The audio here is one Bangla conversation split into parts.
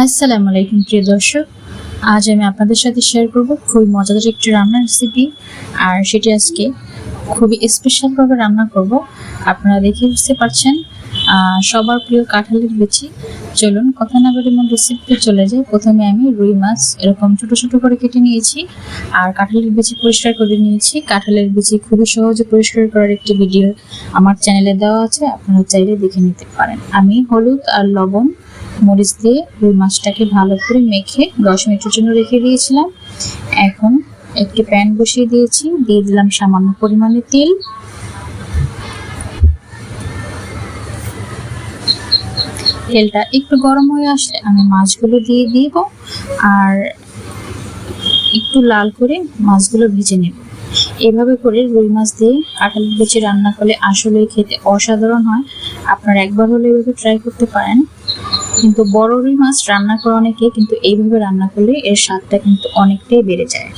আসসালামু আলাইকুম, প্রিয় দর্শক। আজ আমি আপনাদের সাথে শেয়ার করব খুবই মজাদার একটি রান্নার রেসিপি আর সেটি আজকে খুবই স্পেশালভাবে রান্না করব। আপনারা দেখে বুঝতে পারছেন সবার প্রিয় কাঁঠালের বিচি চলুন, কথা না বলে মন রেসিপিতে চলে যাই। প্রথমে আমি রুই মাছ, এরকম ছোট ছোট করে কেটে নিয়েছি। আর কাঁঠালের বিচি পরিষ্কার করে নিয়েছি। কাঁঠালের বিচি খুবই সহজে পরিষ্কার করার একটি ভিডিও আমার চ্যানেলে দেওয়া আছে। আপনারা চাইলে দেখে নিতে পারেন। আমি হলুদ আর লবণ মরিচ দিয়ে রুই মাছটাকে ভালো করে মেখে দশ মিনিটের জন্য রেখে দিয়েছিলাম। এখন একটি প্যান বসিয়ে দিয়েছি। দিয়ে দিলাম সামান্য পরিমাণে তেল। তেলটা একটু গরম হয়ে আসলে আমি মাছগুলো দিয়ে দিব আর একটু লাল করে মাছগুলো ভেজে নেব। এভাবে করে রুই মাছ দিয়ে কাঁঠালের বেচে রান্না করলে আসলে খেতে অসাধারণ হয়। আপনারা একবার হলে এভাবে ট্রাই করতে পারেন। কিন্তু বড় রুই মাছ রান্না করে অনেকে, কিন্তু এইভাবে রান্না করলে এর স্বাদটা কিন্তু অনেকটাই বেড়ে যায়।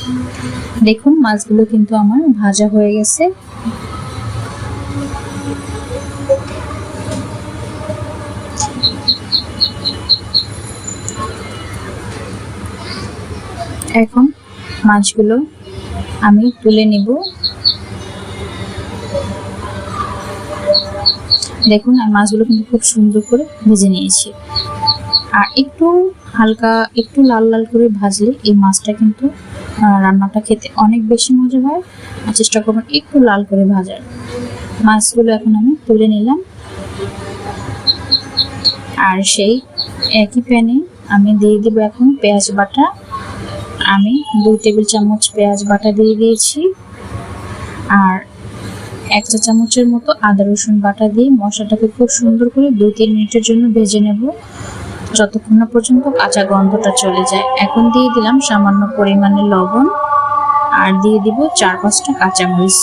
দেখুন, মাছগুলো কিন্তু আমার ভাজা হয়ে গেছে। এখন মাছগুলো আমি তুলে নিব। দেখুন আমি মাছগুলো কিন্তু খুব সুন্দর করে ভেজে নিয়েছি। আর একটু হালকা, একটু লাল লাল করে ভাজলে এই মাছটা কিন্তু রান্নাটা খেতে অনেক বেশি মজা হয়। আর চেষ্টা করবেন একটু লাল করে ভাজার। মাছগুলো এখন আমি তুলে নিলাম। আর সেই একই প্যানে আমি দিয়ে দেবো এখন পেঁয়াজ বাটা। আমি দুই টেবিল চামচ পেঁয়াজ বাটা দিয়ে দিয়েছি। আর এক চা চামচের মতো আদা রসুন বাটা দিয়ে মশলাটাকে খুব সুন্দর করে দুই তিন মিনিটের জন্য ভেজে নেব। যতক্ষণ না পর্যন্ত কাঁচা গন্ধটা চলে যায়। এখন দিয়ে দিলাম সামান্য পরিমাণে লবণ আর দিয়ে দিব চার পাঁচটা কাঁচামরিচ।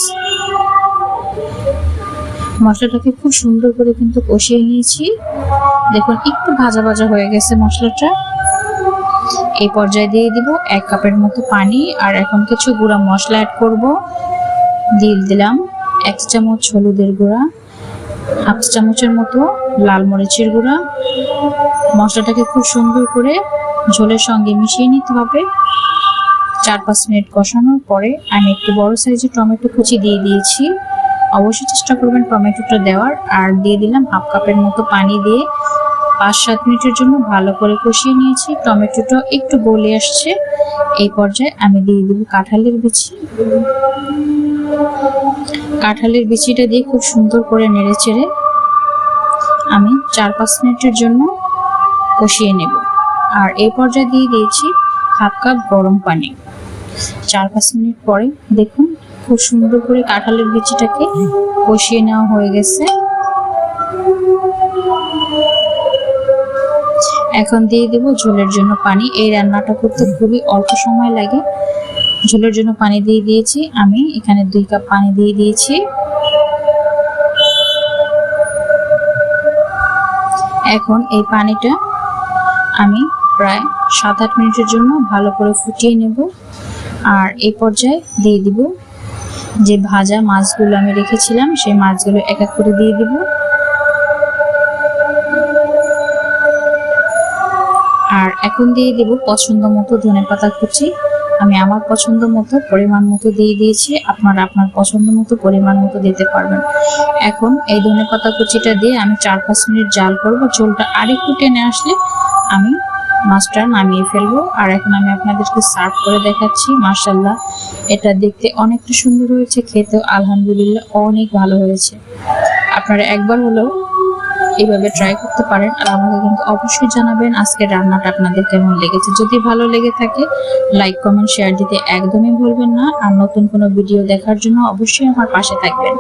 মশলাটাকে খুব সুন্দর করে কিন্তু কষিয়ে নিয়েছি। দেখুন, একটু ভাজা ভাজা হয়ে গেছে মশলাটা। এই পর্যায়ে দিয়ে দিব এক কাপের মতো পানি আর এখন কিছু গুঁড়া মশলা অ্যাড করব। দিয়ে দিলাম। এক চামচ হলুদের গুঁড়া, হাফ চামচের মতো লাল মরিচের গুঁড়া। মশলাটাকে খুব সুন্দর করে ঝোলের সঙ্গে মিশিয়ে নিতে হবে। চার পাঁচ মিনিট কষানোর পরে আমি একটু বড় সাইজের টমেটো কুচি দিয়ে দিয়েছি। অবশ্যই চেষ্টা করবেন টমেটোটা দেওয়ার। আর দিয়ে দিলাম হাফ কাপের মতো পানি দিয়ে পাঁচ সাত মিনিটের জন্য ভালো করে কষিয়ে নিয়েছি। টমেটোটা একটু গলে আসছে। এই পর্যায়ে আমি দিয়ে দিব কাঁঠালের বিচি। কাঁঠালের বিচিটা দিয়ে খুব সুন্দর করে নেড়ে চেড়ে আমি চার পাঁচ মিনিটের জন্য কষিয়ে নেব। আর এই পর্যায়ে দিয়ে দিয়েছি হাফ কাপ গরম পানি। চার পাঁচ মিনিট পরে দেখুন খুব সুন্দর করে কাঁঠালের বিচিটাকে কষিয়ে নেওয়া হয়ে গেছে। এখন দিয়ে দেব ঝোলের জন্য পানি। এই রান্নাটা করতে খুবই অল্প সময় লাগে। ঝোলের জন্য পানি দিয়ে দিয়েছি। আমি এখানে দুই কাপ পানি দিয়ে দিয়েছি। এখন এই পানিটা আমি প্রায় সাত আট মিনিটের জন্য ভালো করে ফুটিয়ে নেব। আর এই পর্যায়ে দিয়ে দিব যে ভাজা মাছগুলো আমি রেখেছিলাম, সেই মাছগুলো এক এক করে দিয়ে দিব। আর এখন দিয়ে দিব পছন্দ মতো ধনে পাতা কুচি। আমি আমার পছন্দ মতো পরিমাণ মতো দিয়ে দিয়েছি। আপনারা আপনার পছন্দ মতো পরিমাণ মতো দিতে পারবেন। এখন এই ধনে পাতা কুচিটা দিয়ে আমি চার পাঁচ মিনিট জাল করব। ঝোলটা আরেকটু টেনে আসলে আমি মাছটা নামিয়ে ফেলব। আর এখন আমি আপনাদেরকে সার্ভ করে দেখাচ্ছি। মার্শাল্লাহ এটা দেখতে অনেকটা সুন্দর হয়েছে, খেতেও আলহামদুলিল্লাহ অনেক ভালো হয়েছে। আপনারা একবার হলেও এইভাবে ট্রাই করতে পারেন আর আমাকে কিন্তু অবশ্যই জানাবেন আজকের রান্নাটা আপনাদের কেমন লেগেছে। যদি ভালো লেগে থাকে লাইক কমেন্ট শেয়ার দিতে একদমই ভুলবেন না। আর নতুন কোনো ভিডিও দেখার জন্য অবশ্যই আমার পাশে থাকবেন।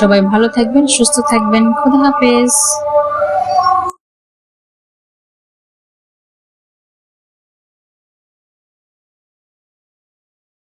সবাই ভালো থাকবেন, সুস্থ থাকবেন। খুদা হাফেজ।